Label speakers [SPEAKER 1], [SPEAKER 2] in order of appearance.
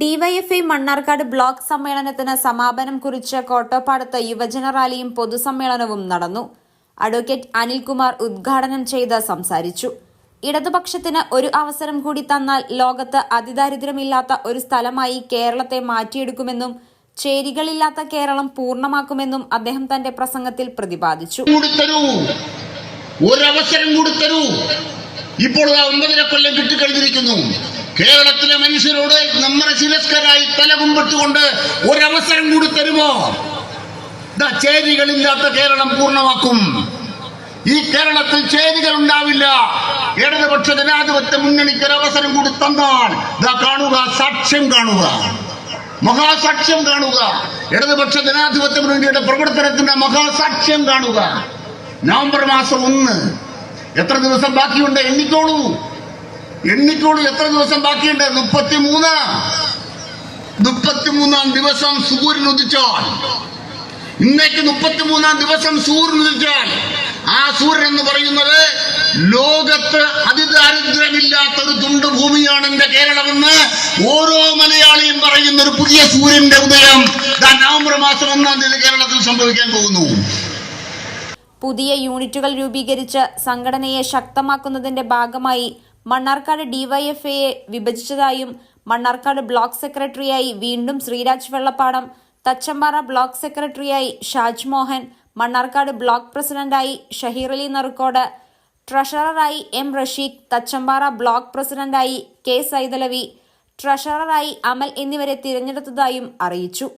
[SPEAKER 1] DYFI Mannarkkad block സമ്മേളനത്തിന് സമാപനം കുറിച്ച് കോട്ടോപ്പാടത്ത് യുവജന റാലിയും പൊതുസമ്മേളനവും നടന്നു. അഡ്വക്കേറ്റ് അനിൽകുമാർ ഉദ്ഘാടനം ചെയ്ത് സംസാരിച്ചു. ഇടതുപക്ഷത്തിന് ഒരു അവസരം കൂടി തന്നാൽ ലോകത്ത് അതിദാരിദ്ര്യമില്ലാത്ത ഒരു സ്ഥലമായി കേരളത്തെ മാറ്റിയെടുക്കുമെന്നും ചേരികളില്ലാത്ത കേരളം പൂർണമാക്കുമെന്നും അദ്ദേഹം തന്റെ പ്രസംഗത്തിൽ പ്രതിപാദിച്ചു.
[SPEAKER 2] ഒരു അവസരം ഒരവസരം കൂടി തരൂ ഇപ്പോൾ ആ ഒമ്പതര കൊല്ലം കിട്ടിക്കഴിഞ്ഞിരിക്കുന്നു കേരളത്തിലെ മനുഷ്യരോട് നമ്മുടെ ശിരസ്കരായി തലകുമ്പിട്ടുകൊണ്ട് ഒരവസരം കൂടി തരുമോ? ചേരികളില്ലാത്ത കേരളം പൂർണമാക്കും. ഈ കേരളത്തിൽ ചേരികൾ ഉണ്ടാവില്ല. ഇടതുപക്ഷ ജനാധിപത്യ മുന്നണിക്ക് ഒരു അവസരം കൂടി തന്നാൽ ഇതാ കാണുക സാക്ഷ്യം കാണുക. മഹാസാക്ഷ്യം കാണുക. ഇടതുപക്ഷ ജനാധിപത്യ മുന്നണിയുടെ പ്രവർത്തനത്തിന്റെ മഹാസാക്ഷ്യം കാണുക. നവംബർ മാസം ഒന്ന് എത്ര ദിവസം ബാക്കിയുണ്ട്? എണ്ണിക്കോളൂ. എണ്ണിക്കോളൂ എത്ര ദിവസം ബാക്കിയുണ്ട്? മുപ്പത്തിമൂന്ന്. മുപ്പത്തിമൂന്നാം ദിവസം സൂര്യൻ ഉദിച്ചാൽ. ഇന്നേക്ക് മുപ്പത്തിമൂന്നാം ദിവസം സൂര്യൻ ഉദിച്ചാൽ. ആ സൂര്യൻ എന്ന് പറയുന്നത് ലോകത്ത് അതിദാരിദ്ര്യമില്ലാത്ത ഒരു തുണ്ട് ഭൂമിയാണ് എന്റെ കേരളമെന്ന് ഓരോ മലയാളിയും പറയുന്ന ഒരു പുതിയ സൂര്യന്റെ ഉദയം നവംബർ മാസം ഒന്നാം തീയതി കേരളത്തിൽ സംഭവിക്കാൻ പോകുന്നു.
[SPEAKER 1] പുതിയ യൂണിറ്റുകൾ രൂപീകരിച്ച് സംഘടനയെ ശക്തമാക്കുന്നതിന്റെ ഭാഗമായി മണ്ണാർക്കാട് ഡിവൈഎഫ്ഐയെ വിഭജിച്ചതായും മണ്ണാർക്കാട് ബ്ലോക്ക് സെക്രട്ടറിയായി വീണ്ടും ശ്രീരാജ് വെള്ളപ്പാടം തച്ചമ്പാറ ബ്ലോക്ക് സെക്രട്ടറിയായി ഷാജ് മോഹൻ മണ്ണാർക്കാട് ബ്ലോക്ക് പ്രസിഡന്റായി ഷഹീർ അലി നറുക്കോട് ട്രഷററായി എം റഷീഖ് തച്ചമ്പാറ ബ്ലോക്ക് പ്രസിഡന്റായി കെ സൈതലവി ട്രഷററായി അമൽ എന്നിവരെ തിരഞ്ഞെടുത്തതായും അറിയിച്ചു.